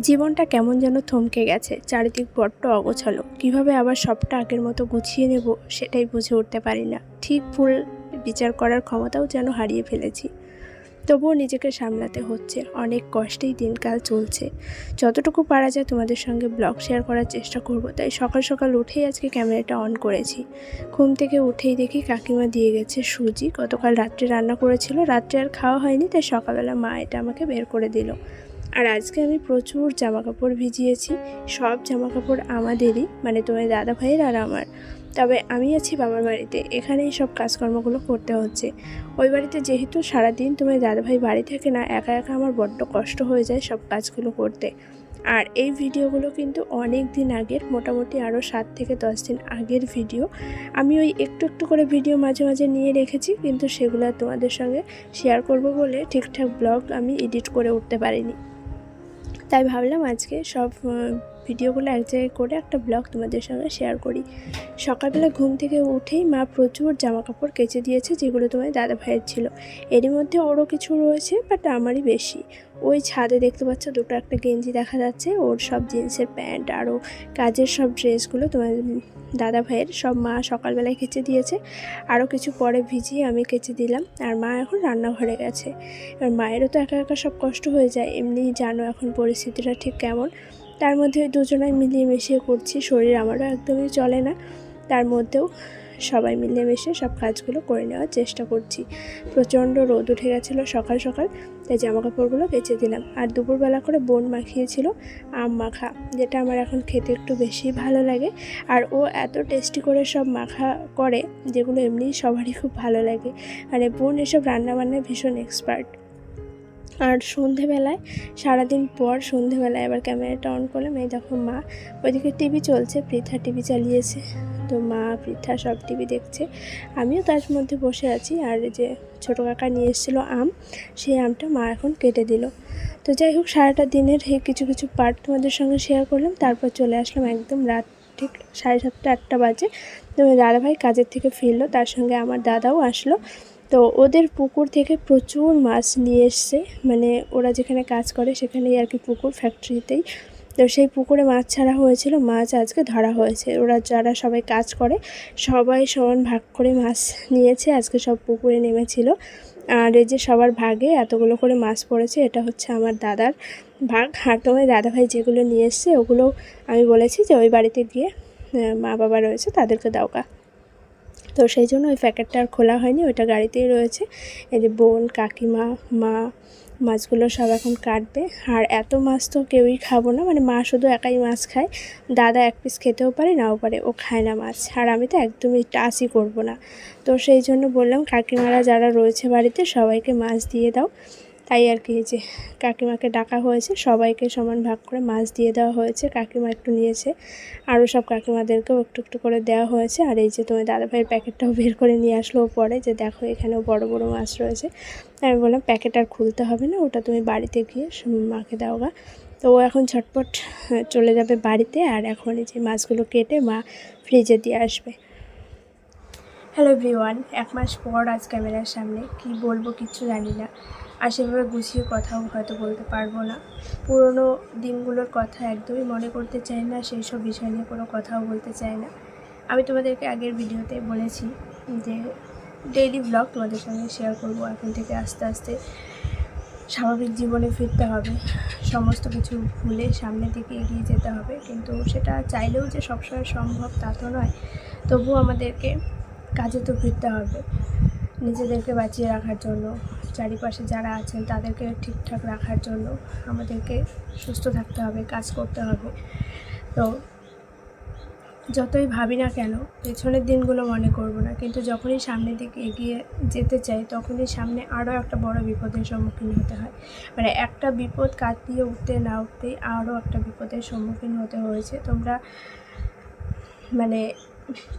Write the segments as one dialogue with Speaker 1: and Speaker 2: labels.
Speaker 1: জীবনটা কেমন যেন থমকে গেছে, চারিদিক বড্ড অগোছালো। কীভাবে আবার সবটা আগের মতো গুছিয়ে নেব সেটাই বুঝে উঠতে পারি না। ঠিক ভুল বিচার করার ক্ষমতাও যেন হারিয়ে ফেলেছি। তবুও নিজেকে সামলাতে হচ্ছে। অনেক কষ্টেই দিনকাল চলছে। যতটুকু পারা যায় তোমাদের সঙ্গে ব্লগ শেয়ার করার চেষ্টা করব, তাই সকাল সকাল উঠেই আজকে ক্যামেরাটা অন করেছি। ঘুম থেকে উঠেই দেখি কাকিমা দিয়ে গেছে সুজি। গতকাল রাত্রে রান্না করেছিল, রাত্রে আর খাওয়া হয়নি, তাই সকালবেলা মা এটা আমাকে বের করে দিল। আর আজকে আমি প্রচুর জামা কাপড় ভিজিয়েছি, সব জামা কাপড় আমাদেরই মানে তোমার দাদা ভাইয়ের আর আমার। তবে আমি আছি বাবার বাড়িতে, এখানেই সব কাজকর্মগুলো করতে হচ্ছে। ওই বাড়িতে যেহেতু সারাদিন তোমার দাদাভাই বাড়ি থাকে না, একা একা আমার বড্ড কষ্ট হয়ে যায় সব কাজগুলো করতে। আর এই ভিডিওগুলো কিন্তু অনেক দিন আগের, মোটামুটি আরও সাত থেকে দশ দিন আগের ভিডিও। আমি ওই একটু একটু করে ভিডিও মাঝে মাঝে নিয়ে রেখেছি, কিন্তু সেগুলো তোমাদের সঙ্গে শেয়ার করব বলে ঠিকঠাক ব্লগ আমি এডিট করে উঠতে পারিনি। তাই ভাবলাম আজকে সব ভিডিওগুলো এক জায়গায় করে একটা ব্লগ তোমাদের সঙ্গে শেয়ার করি। সকালবেলা ঘুম থেকে উঠেই মা প্রচুর জামা কাপড় কেচে দিয়েছে, যেগুলো তোমার দাদা ভাইয়ের ছিল। এরই মধ্যে ওরও কিছু রয়েছে বাট আমারই বেশি। ওই ছাদে দেখতে পাচ্ছ দুটো একটা গেঞ্জি দেখা যাচ্ছে, ওর সব জিন্সের প্যান্ট, আরও কাজের সব ড্রেসগুলো তোমার দাদা ভাইয়ের সব মা সকালবেলায় কেচে দিয়েছে। আরও কিছু পরে ভিজিয়ে আমি কেচে দিলাম, আর মা এখন রান্নাঘরে গেছে। এবার মায়েরও তো একা একা সব কষ্ট হয়ে যায়, এমনি জানো এখন পরিস্থিতিটা ঠিক কেমন। তার মধ্যে দুজনাই মিলিয়ে মিশিয়ে করছি, শরীর আমারও একদমই চলে না। তার মধ্যেও সবাই মিলিয়ে মিশে সব কাজগুলো করে নেওয়ার চেষ্টা করছি। প্রচণ্ড রোদ উঠে গেছিল সকাল সকাল, তাই জামা কাপড়গুলো কেচে দিলাম। আর দুপুরবেলা করে বোন মাখিয়েছিল আম মাখা, যেটা আমার এখন খেতে একটু বেশি ভালো লাগে। আর ও এত টেস্টি করে সব মাখা করে, যেগুলো এমনি সবারই খুব ভালো লাগে। মানে বোন এসব রান্নাবান্নায় ভীষণ এক্সপার্ট আর সন্ধেবেলায়, সারাদিন পর সন্ধেবেলায় আবার ক্যামেরাটা অন করলাম। এই দেখো মা, ওইদিকে টিভি চলছে, পৃথা টিভি চালিয়েছে। তো মা, পৃথা সব টিভি দেখছে। আমিও তার মধ্যে বসে আছি। আর যে ছোটো কাকা নিয়ে এসেছিল আম, সেই আমটা মা এখন কেটে দিল। তো যাই হোক, সারাটা দিনের কিছু কিছু পার্ট তোমাদের সঙ্গে শেয়ার করলাম। তারপর চলে আসলাম একদম রাত ঠিক সাড়ে সাতটা, আটটা বাজে। তো দাদাভাই কাজের থেকে ফিরলো। তার সঙ্গে আমার দাদাও আসলো। তো ওদের পুকুর থেকে প্রচুর মাছ নিয়ে এসছে। মানে ওরা যেখানে কাজ করে সেখানেই আর কি পুকুর ফ্যাক্টরিতেই তো সেই পুকুরে মাছ ছাড়া হয়েছিল, মাছ আজকে ধরা হয়েছে। ওরা যারা সবাই কাজ করে, সবাই সমান ভাগ করে মাছ নিয়েছে। আজকে সব পুকুরে নেমেছিল। আর এই যে সবার ভাগে এতগুলো করে মাছ পড়েছে, এটা হচ্ছে আমার দাদার ভাগ। আর তোমার দাদাভাই যেগুলো নিয়ে এসছে, ওগুলো আমি বলেছি যে ওই বাড়িতে গিয়ে মা বাবা রয়েছে, তাদেরকে দাওকা তো সেই জন্য ওই প্যাকেটটা আর খোলা হয়নি, ওইটা গাড়িতেই রয়েছে। এই যে বোন, কাকিমা, মা, মাছগুলো সব এখন কাটবে। আর এত মাছ তো কেউই খাব না মানে মা শুধু একাই মাছ খায়। দাদা এক পিস খেতেও পারে, নাও পারে, ও খায় না মাছ। আর আমি তো একদমই টাচই করব না। তো সেই জন্য বললাম, কাকিমারা যারা রয়েছে বাড়িতে, সবাইকে মাছ দিয়ে দাও। তাই আর কি যে কাকিমাকে ডাকা হয়েছে, সবাইকে সমান ভাগ করে মাছ দিয়ে দেওয়া হয়েছে, কাকিমা একটু নিয়েছে, আরও সব কাকিমাদেরকেও একটু একটু করে দেওয়া হয়েছে, আর এই যে তোমার দাদাভাইয়ের প্যাকেটটাও বের করে নিয়ে আসলো পরে যে দেখো এখানেও বড় বড় মাছ রয়েছে। আমি বললাম, প্যাকেট আর খুলতে হবে না, ওটা তুমি বাড়িতে গিয়ে মাকে দাও গা। তো ও এখন ছটপট চলে যাবে বাড়িতে, আর এখন এই যে মাছগুলো কেটে মা ফ্রিজে দিয়ে আসবে। হ্যালো এভরিওয়ান, এক মাস পর আজ ক্যামেরার সামনে, কি বলব কিচ্ছু জানি না। আর সেভাবে গুছিয়ে কথাও হয়তো বলতে পারব না। পুরোনো দিনগুলোর কথা একদমই মনে করতে চাই না সেই সব বিষয় নিয়ে কোনো কথাও বলতে চাই না। আমি তোমাদেরকে আগের ভিডিওতে বলেছি যে ডেইলি ব্লগ তোমাদের সঙ্গে শেয়ার করব। এখন থেকে আস্তে আস্তে স্বাভাবিক জীবনে ফিরতে হবে। সমস্ত কিছু ভুলে সামনের দিকে এগিয়ে যেতে হবে। কিন্তু সেটা চাইলেও যে সবসময় সম্ভব তা তো নয়। তবুও আমাদেরকে কাজে তো ফিরতে হবে। নিজেদেরকে বাঁচিয়ে রাখার জন্য, চারিপাশে যারা আছেন তাদেরকে ঠিকঠাক রাখার জন্য আমাদেরকে সুস্থ থাকতে হবে, কাজ করতে হবে। তো যতই ভাবি না কেন, পেছনের দিনগুলো মনে করব না। কিন্তু যখনই সামনের দিকে এগিয়ে যেতে চাই, তখনই সামনে আরও একটা বড় বিপদের সম্মুখীন হতে হয়। মানে একটা বিপদ কাটিয়ে উঠতে না উঠতেই আরও একটা বিপদের সম্মুখীন হতে হয়েছে। তোমরা মানে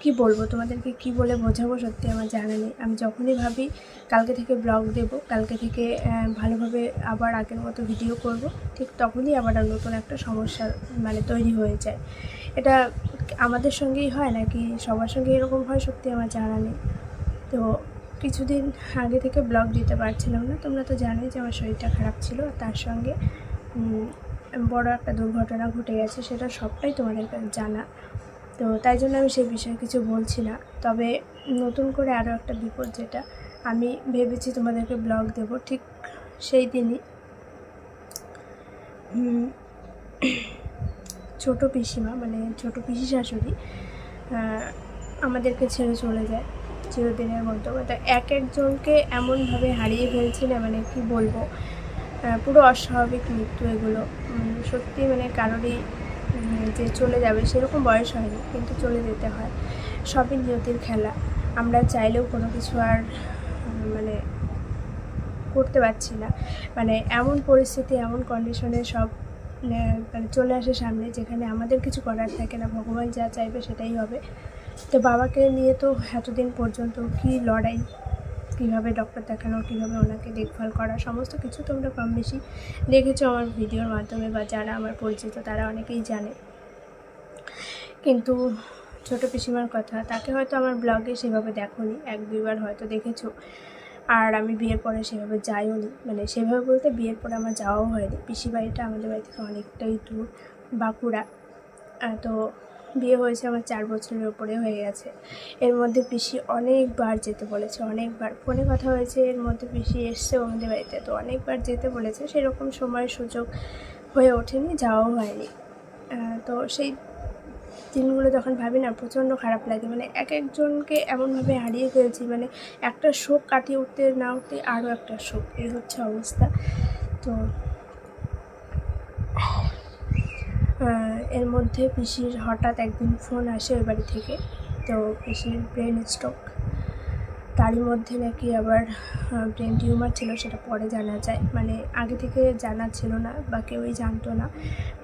Speaker 1: কি বলব? তোমাদেরকে কি বলে বোঝাবো সত্যি আমার জানা নেই। আমি যখনই ভাবি কালকে থেকে ব্লগ দেব, কালকে থেকে ভালোভাবে আবার আগের মতো ভিডিও করব, ঠিক তখনই আবার নতুন একটা সমস্যা মানে তৈরি হয়ে যায়। এটা আমাদের সঙ্গেই হয় নাকি? সবার সঙ্গে এরকম হয় সত্যি আমার জানা নেই। তো কিছুদিন আগে থেকে ব্লগ দিতে পারছিলাম না। তোমরা তো জানোই যে আমার শরীরটা খারাপ ছিল। আর তার সঙ্গে বড় একটা দুর্ঘটনা ঘটে গেছে, সেটা সবটাই তোমাদের জানা। তো তাই জন্য আমি সেই বিষয়ে কিছু বলছি না। তবে নতুন করে আরও একটা বিপদ যেটা, আমি ভেবেছি তোমাদেরকে ব্লগ দেব ঠিক সেই দিনই। ছোটো পিসিমা মানে ছোটো পিসি শাশুড়ি আমাদেরকে ছেড়ে চলে যায় চিরদিনের মতো। তো এক একজনকে এমনভাবে হারিয়ে ফেলছি না মানে কি বলব? পুরো অস্বাভাবিক মৃত্যু এগুলো। সত্যি মানে কারোরই যে চলে যাবে সেরকম বয়স হয়নি, কিন্তু চলে যেতে হয়। সবই নিয়তির খেলা। আমরা চাইলেও কোনো কিছু আর মানে করতে পারছি না। মানে এমন পরিস্থিতি, এমন কন্ডিশনে সব মানে মানে চলে আসে সামনে, যেখানে আমাদের কিছু করার থাকে না। ভগবান যা চাইবে সেটাই হবে। তো বাবাকে নিয়ে তো এতদিন পর্যন্ত কি লড়াই কীভাবে ডক্টর দেখানো, কীভাবে ওনাকে দেখভাল করা, সমস্ত কিছু তোমরা কম বেশি দেখেছ আমার ভিডিওর মাধ্যমে বা যারা আমার পরিচিত তারা অনেকেই জানে। কিন্তু ছোটো পিসিমার কথা, তাকে হয়তো আমার ব্লগে সেভাবে দেখোনি, এক দুইবার হয়তো দেখেছ। আর আমি বিয়ের পরে সেভাবে যাইও নি মানে সেভাবে বলতে বিয়ের পরে আমার যাওয়াও হয়নি। পিসি বাড়িটা আমাদের বাড়ি থেকে অনেকটাই দূর, বাঁকুড়া। তো বিয়ে হয়েছে আমার চার বছরের উপরে হয়ে গেছে। এর মধ্যে পিসি অনেকবার যেতে বলেছে, অনেকবার। ফোনে কথা হয়েছে, এর মধ্যে পিসি এসছে আমাদের বাড়িতে, তো অনেকবার যেতে বলেছে। সেরকম সময় সুযোগ হয়ে ওঠেনি, যাওয়াও হয়নি। তো সেই দিনগুলো যখন ভাবি না, প্রচণ্ড খারাপ লাগে। মানে এক একজনকে এমনভাবে হারিয়ে ফেলছি মানে একটা শোক কাটিয়ে উঠতে না উঠতে আরও একটা শোক। এই হচ্ছে অবস্থা। তো এর মধ্যে পিসির হঠাৎ একদিন ফোন আসে ওই বাড়ি থেকে তো পিসির ব্রেন স্ট্রোক তারই মধ্যে নাকি আবার ব্রেন টিউমার ছিল, সেটা পরে জানা যায়। মানে আগে থেকে জানা ছিল না বা কেউই জানতো না।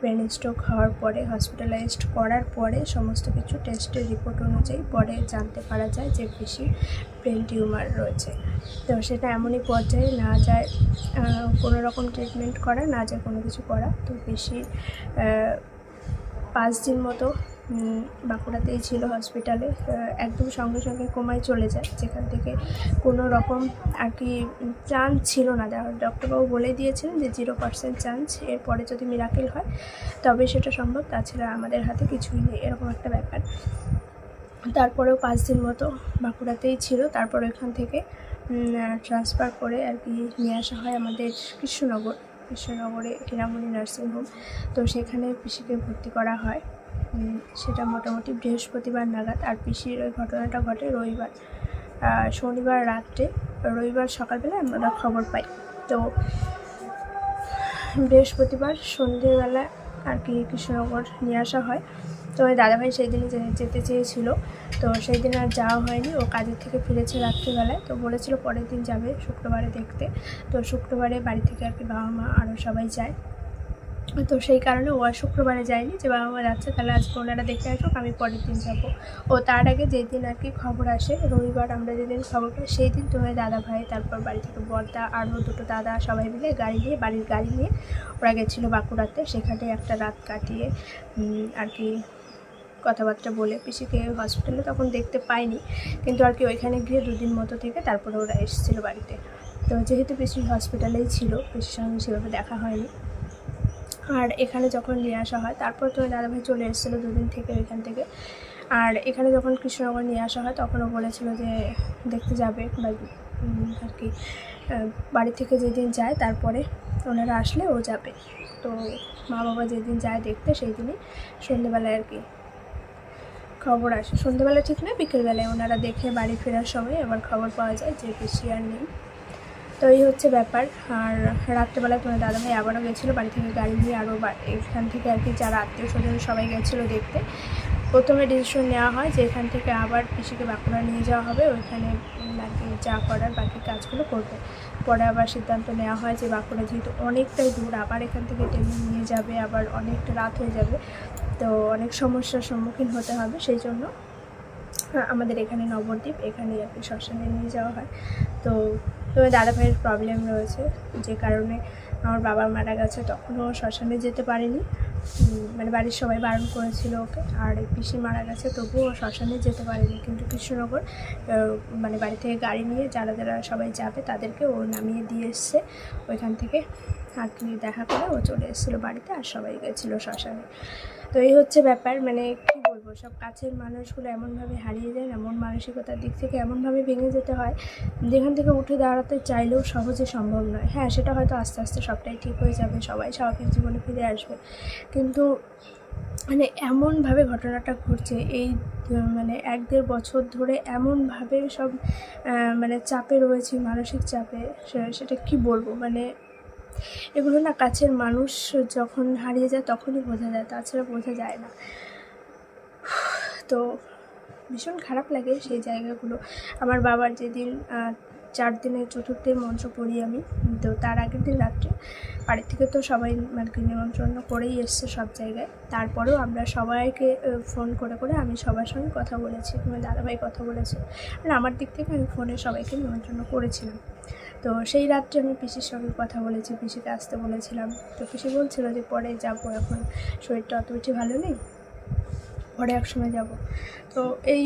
Speaker 1: ব্রেন স্ট্রোক হওয়ার পরে হসপিটালাইজড করার পরে সমস্ত কিছু টেস্টের রিপোর্ট অনুযায়ী পরে জানতে পারা যায় যে বেশি ব্রেন টিউমার রয়েছে। তো সেটা এমনই পর্যায়ে না যায় কোনো রকম ট্রিটমেন্ট করা, না যায় কোনো কিছু করা। তো বেশি পাঁচ দিন মতো বাঁকুড়াতেই ছিল হসপিটালে একদম সঙ্গে সঙ্গে কোমায় চলে যায়। যেখান থেকে কোনো রকম আর কি চান্স ছিল না। ডক্টরবাবু বলে দিয়েছিলেন যে জিরো পার্সেন্ট চান্স এরপরে যদি মিরাকেল হয়, তবে সেটা সম্ভব। তাছাড়া আমাদের হাতে কিছুই নেই, এরকম একটা ব্যাপার। তারপরেও পাঁচ দিন মতো বাঁকুড়াতেই ছিল। তারপর এখান থেকে ট্রান্সফার করে আর কি নিয়ে আসা হয় আমাদের কৃষ্ণনগর। কৃষ্ণনগরে হীরামণি নার্সিংহোম তো সেখানে পিসিকে ভর্তি করা হয়। সেটা মোটামুটি বৃহস্পতিবার নাগাদ। আর পিসির ওই ঘটনাটা ঘটে রবিবার। শনিবার রাত্রে, রবিবার সকালবেলা আমরা খবর পাই। তো বৃহস্পতিবার সন্ধ্যেবেলা আর কি কৃষ্ণনগর নিয়ে আসা হয়। তো ওই দাদাভাই সেই দিনই যেতে চেয়েছিল। তো সেই দিন আর যাওয়া হয়নি। ও কাজের থেকে ফিরেছে রাত্রিবেলায়। তো বলেছিল পরের দিন যাবে শুক্রবারে দেখতে। তো শুক্রবারে বাড়ি থেকে আর কি বাবা মা আরও সবাই যায়। তো সেই কারণে ও আর শুক্রবারে যায়নি যে বাবা মা যাচ্ছে তাহলে আজকে ওনারা দেখে আসুক, আমি পরের দিন যাব। ও তার আগে যেদিন আর কি খবর আসে, রবিবার আমরা যেদিন খবর পাই সেই দিন তোমার দাদা ভাই, তারপর বাড়ি থেকে বর্দা আরও দুটো দাদা সবাই মিলে গাড়ি নিয়ে, বাড়ির গাড়ি নিয়ে ওরা গেছিল বাঁকুড়াতে। সেখানে একটা রাত কাটিয়ে আর কি কথাবার্তা বলে পিসিকে হসপিটালে তখন দেখতে পাইনি, কিন্তু আর কি ওইখানে গিয়ে দুদিন মতো থেকে তারপরে ওরা এসেছিল বাড়িতে। তো যেহেতু পিসি হসপিটালেই ছিল, পিসির সঙ্গে সেভাবে দেখা হয়নি। আর এখানে যখন নিয়ে আসা হয়, তারপর তো দাদাভাই চলে এসেছিল দুদিন থেকে ওইখান থেকে। আর এখানে যখন কৃষ্ণনগর নিয়ে আসা হয় তখন ও বলেছিল যে দেখতে যাবে বা আর কি বাড়ি থেকে যেদিন যায় তারপরে ওনারা আসলে ও যাবে। তো মা বাবা যেদিন যায় দেখতে সেই দিনই সন্ধেবেলায় আর কি খবর আসে। সন্ধেবেলা ঠিক না, বিকেলবেলায় ওনারা দেখে বাড়ি ফেরার সময় আবার খবর পাওয়া যায় যে পিসি আর নেই। তো এই হচ্ছে ব্যাপার। আর রাত্রেবেলা তোমার দাদাভাই আবারও গেছিল বাড়ি থেকে গাড়ি নিয়ে আরও এখান থেকে আর কি যারা আত্মীয় স্বজন সবাই গেছিল দেখতে। প্রথমে ডিসিশন নেওয়া হয় যে এখান থেকে আবার পিসিকে বাঁকুড়া নিয়ে যাওয়া হবে ওইখানে উম, আর কি যা করার বাকি কাজগুলো করবে। পরে আবার সিদ্ধান্ত নেওয়া হয় যে বাঁকুড়া যেহেতু অনেকটাই দূর আবার এখান থেকে ট্রেনে নিয়ে যাবে আবার অনেকটা রাত হয়ে যাবে। তো অনেক সমস্যার সম্মুখীন হতে হবে সেই জন্য আমাদের এখানে নবদ্বীপ এখানে আর কি শ্মশানে নিয়ে যাওয়া হয়। তো তবে দাদা ভাইয়ের প্রবলেম রয়েছে। যে কারণে আমার বাবা মারা গেছে, তখনও শ্মশানে যেতে পারেনি। মানে বাড়ির সবাই বারণ করেছিল ওকে। আর পিসি মারা গেছে, তবুও ও শ্মশানে যেতে পারেনি। কিন্তু কৃষ্ণনগর মানে বাড়ি থেকে গাড়ি নিয়ে যারা যারা সবাই যাবে, তাদেরকে ও নামিয়ে দিয়ে এসছে। ওইখান থেকে আর দেখা করে ও চলে এসেছিল বাড়িতে আর সবাই গেছিল শ্মশানে। তো এই হচ্ছে ব্যাপার। মানে সব কাছের মানুষগুলো এমনভাবে হারিয়ে যায় এমন মানসিকতার দিক থেকে এমনভাবে ভেঙে যেতে হয়, যেখান থেকে উঠে দাঁড়াতে চাইলেও সহজে সম্ভব নয়। হ্যাঁ সেটা হয়তো আস্তে আস্তে সবটাই ঠিক হয়ে যাবে, সবাই স্বাভাবিক জীবনে ফিরে আসবে। কিন্তু মানে এমনভাবে ঘটনাটা ঘটছে, এই মানে এক দেড় বছর ধরে এমনভাবে সব মানে চাপে রয়েছি, মানসিক চাপে সেটা কি বলব? মানে এগুলো না কাছের মানুষ যখন হারিয়ে যায় তখনই বোঝা যায়, তাছাড়া বোঝা যায় না। তো ভীষণ খারাপ লাগে সেই জায়গাগুলো। আমার বাবার যেদিন চার দিনের চতুর্থের মন্ত্র পড়ি আমি, তো তার আগের দিন রাত্রে বাড়ি থেকে তো সবাই কি নিমন্ত্রণ করেই এসছে সব জায়গায়। তারপরেও আমরা সবাইকে ফোন করে করে আমি সবার সঙ্গে কথা বলেছি, আমার দাদাভাই কথা বলেছে। আর আমার দিক থেকে আমি ফোনে সবাইকে নিমন্ত্রণ করেছিলাম। তো সেই রাত্রে আমি পিসির সঙ্গে কথা বলেছি, পিসিকে আসতে বলেছিলাম। তো পিসি বলছিল যে পরে যাব এখন, শরীরটা অত বেশি ভালো নেই? পরে এক সময় যাব। তো এই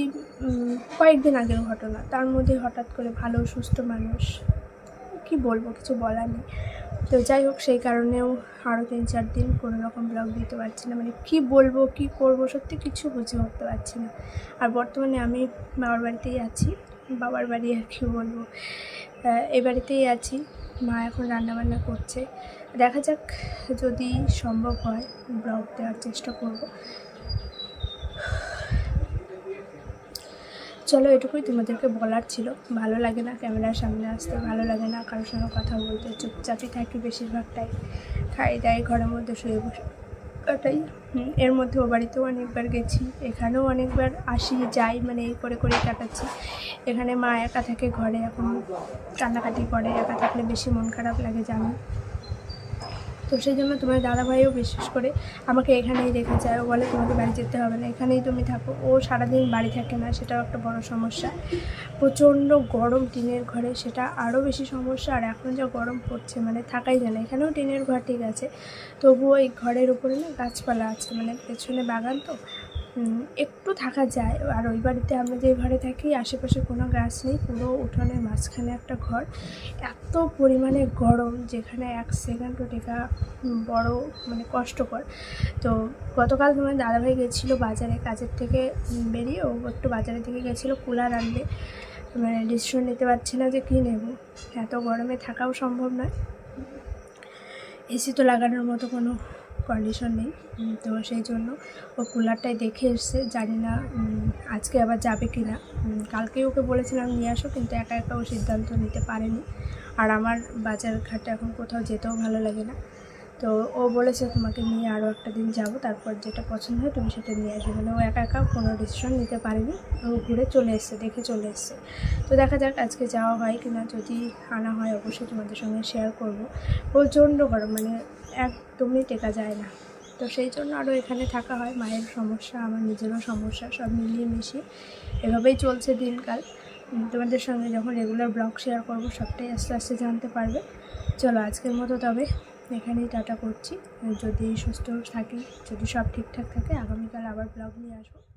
Speaker 1: কয়েকদিন আগের ঘটনা। তার মধ্যে হঠাৎ করে ভালো, সুস্থ মানুষ। কি বলব, কিছু বলার নেই। তো যাই হোক, সেই কারণেও আরও তিন, চার দিন কোনো রকম ব্লগ দিতে পারছি না। মানে কি বলব, কি করব, সত্যি কিছু বুঝে উঠতে পারছি না। আর বর্তমানে আমি বাবার বাড়িতেই আছি। বাবার বাড়ি আর কি বলব। এই বাড়িতেই আছি। মা এখন রান্নাবান্না করছে। দেখা যাক যদি সম্ভব হয় ব্লগ দেওয়ার চেষ্টা করব। চলো এটুকুই তোমাদেরকে বলার ছিল। ভালো লাগে না ক্যামেরার সামনে আসতে, ভালো লাগে না কারোর সঙ্গে কথা বলতে, চুপচাপই থাকি বেশিরভাগটাই। খাই দাই, ঘরের মধ্যে শুয়ে বসে ওটাই এর মধ্যে ও বাড়িতেও অনেকবার গেছি, এখানেও অনেকবার আসি, যাই মানে এই করে করেই কাটাচ্ছি। এখানে মা একা থাকে ঘরে, এখন কান্নাকাটি করে, একা থাকলে বেশি মন খারাপ লাগে জানো। তো সেই জন্য তোমার দাদাভাইও বিশেষ করে আমাকে এখানেই রেখে যায়। ও বলে, তোমাকে বাড়ি যেতে হবে না, এখানেই তুমি থাকো। ও সারাদিন বাড়ি থাকে না, সেটাও একটা বড় সমস্যা। প্রচণ্ড গরম টিনের ঘরে, সেটা আরও বেশি সমস্যা। আর এখন যা গরম পড়ছে মানে থাকাই যায় না। এখানেও টিনের ঘর ঠিক আছে। তবুও এই ঘরের উপরে না গাছপালা আছে মানে পেছনে বাগান তো একটু থাকা যায়। আর ওই বাড়িতে আমরা যে ঘরে থাকি, আশেপাশে কোনো গাছ নেই, পুরো উঠোনের মাঝখানে একটা ঘর। এত পরিমাণে গরম, যেখানে এক সেকেন্ডও টেকা বড় মানে কষ্টকর। তো গতকাল তোমার দাদাভাই গেছিল বাজারে, কাজের থেকে বেরিয়ে ও একটু বাজারের দিকে গেছিল কুলার আনবে মানে ডিসিশন নিতে পারছি না যে কী নেব। এত গরমে থাকাও সম্ভব নয়। এসি তো লাগানোর মতো কোনো কন্ডিশন নেই। তো সেই জন্য ও কুলারটাই দেখে এসছে। জানি না আজকে আবার যাবে কি না কালকেই ওকে বলেছিলাম নিয়ে আসো, কিন্তু একা একা ও সিদ্ধান্ত নিতে পারেনি। আর আমার বাজার ঘাটে এখন কোথাও যেতেও ভালো লাগে না। তো ও বলেছে তোমাকে নিয়ে আরও একটা দিন যাব, তারপর যেটা পছন্দ হয় তুমি সেটা নিয়ে আসবে। মানে ও একা একা কোনো ডিসিশন নিতে পারেনি, ও ঘুরে চলে এসছে, দেখে চলে এসছে। তো দেখা যাক আজকে যাওয়া হয় কি না যদি আনা হয় অবশ্যই তোমাদের সঙ্গে শেয়ার করব। প্রচণ্ড গরম মানে একদমই টেকা যায় না। তো সেই জন্য আরও এখানে থাকা হয়, মায়ের সমস্যা, আমার নিজেরও সমস্যা, সব মিলিয়ে মিশিয়ে। এভাবেই চলছে দিনকাল। তোমাদের সঙ্গে যখন রেগুলার ব্লগ শেয়ার করব, সবটাই আস্তে আস্তে জানতে পারবে। চলো আজকের মতো তবে। এখানেই টাটা করছি। যদি সুস্থ থাকি, যদি সব ঠিকঠাক থাকে, আগামীকাল আবার ব্লগ নিয়ে আসব।